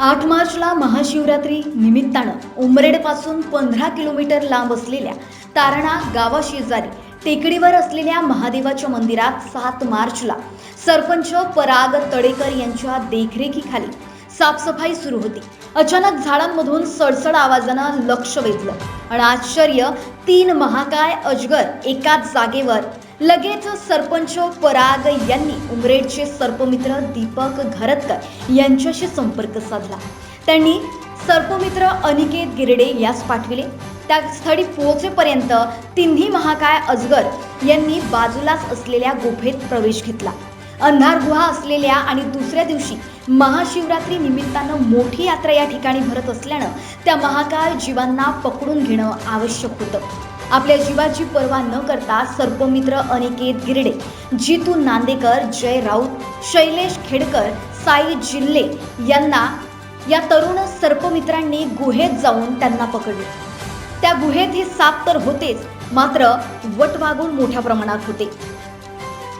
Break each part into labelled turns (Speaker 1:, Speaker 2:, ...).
Speaker 1: आठ मार्चला महाशिवरात्री निमित्तानं उमरेडपासून पंधरा किलोमीटर लांब असलेल्या तारणा गावाशेजारी टेकडीवर असलेल्या महादेवाच्या मंदिरात सात मार्चला सरपंच पराग तडेकर यांच्या देखरेखीखाली साफसफाई सुरू होती. अचानक झाडांमधून सडसड आवाजानं लक्ष वेधलं आणि आश्चर्य तीन महाकाय अजगर एकाच जागेवर लगेच सरपंच पराग यांनी उमरेडचे सर्पमित्र दीपक घरतकर यांच्याशी संपर्क साधला. त्यांनी सर्पमित्र अनिकेत गिरडे यास पाठविले. त्या स्थळी पोहोचेपर्यंत तिन्ही महाकाय अजगर यांनी बाजूलाच असलेल्या गुफेत प्रवेश घेतला. अंधार गुहा असलेल्या आणि दुसऱ्या दिवशी महाशिवरात्री निमित्तानं मोठी यात्रा या ठिकाणी भरत असल्यानं त्या महाकाय जीवांना पकडून घेणं आवश्यक होतं. आपल्या जीवाची पर्वा न करता सर्पमित्र अनिकेत गिरडे जितू नांदेकर जय राऊत शैलेश खेडकर साई जिल्हे यांना या तरुण सर्पमित्रांनी गुहेत जाऊन त्यांना पकडले. त्या गुहेत हे साप तर होतेच मात्र वटवागून मोठ्या प्रमाणात होते.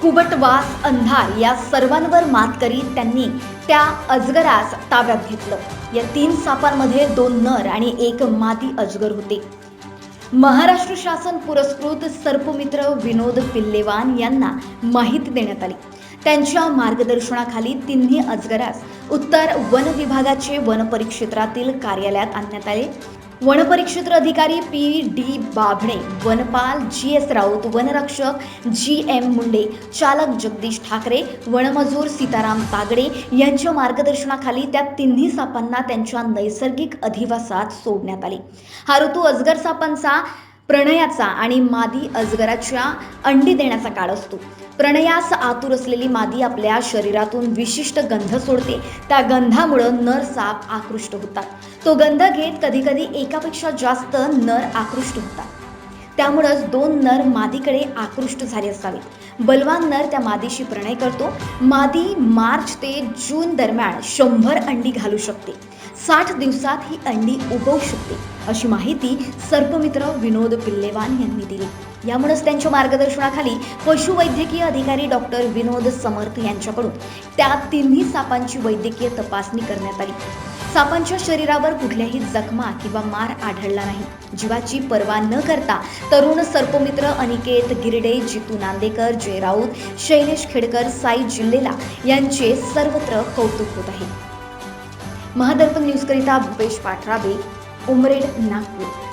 Speaker 1: कुबटवास अंधार या सर्वांवर मात करीत त्यांनी त्या अजगरास ताब्यात घेतलं. या तीन सापांमध्ये दोन नर आणि एक मादी अजगर होते. महाराष्ट्र शासन पुरस्कृत सर्पमित्र विनोद पिल्लेवान यांना माहिती देण्यात आली. त्यांच्या मार्गदर्शनाखाली तिन्ही अजगरास उत्तर वन विभागाचे वनपरिक्षेत्रातील कार्यालयात आणण्यात आले. वनपरिक्षेत्र अधिकारी पी डी बाभणे वनपाल जी एस राऊत वनरक्षक जी एम मुंडे चालक जगदीश ठाकरे वनमजूर सीताराम तागडे यांच्या मार्गदर्शनाखाली त्या तिन्ही सापांना त्यांच्या नैसर्गिक अधिवासात सोडण्यात आले. हा ऋतू अजगर सापांचा प्रणयाचा आणि मादी अजगराच्या अंडी देण्याचा काळ असतो. प्रणयास आतुर असलेली मादी आपल्या शरीरातून विशिष्ट गंध सोडते. त्या गंधामुळं नर साप आकृष्ट होतात. तो गंध घेत कधी कधी एकापेक्षा जास्त नर आकृष्ट होतात. त्यामुळंच दोन नर मादीकडे आकृष्ट झाले असावे बलवान नर त्या मादीशी प्रणय करतो. मादी मार्च ते जून दरम्यान शंभर अंडी घालू शकते. साठ दिवसात ही अंडी उगवू शकते अशी माहिती सर्पमित्र विनोद पिल्लेवान यांनी दिली. यामुळेच त्यांच्या मार्गदर्शनाखाली पशुवैद्यकीय अधिकारी डॉक्टर विनोद समर्थ यांच्याकडून त्या तिन्ही सापांची वैद्यकीय तपासणी करण्यात आली. सापांच्या शरीरावर कुठल्याही जखमा किंवा मार आढळला नाही. जीवाची पर्वा न करता तरुण सर्पमित्र अनिकेत गिरडे जितू नांदेकर जय राऊत शैलेश खेडकर साई जिल्हेला यांचे सर्वत्र कौतुक होत आहे. महादर्पण न्यूजकरिता भूपेश पाठराबे उमरेड नागपूर.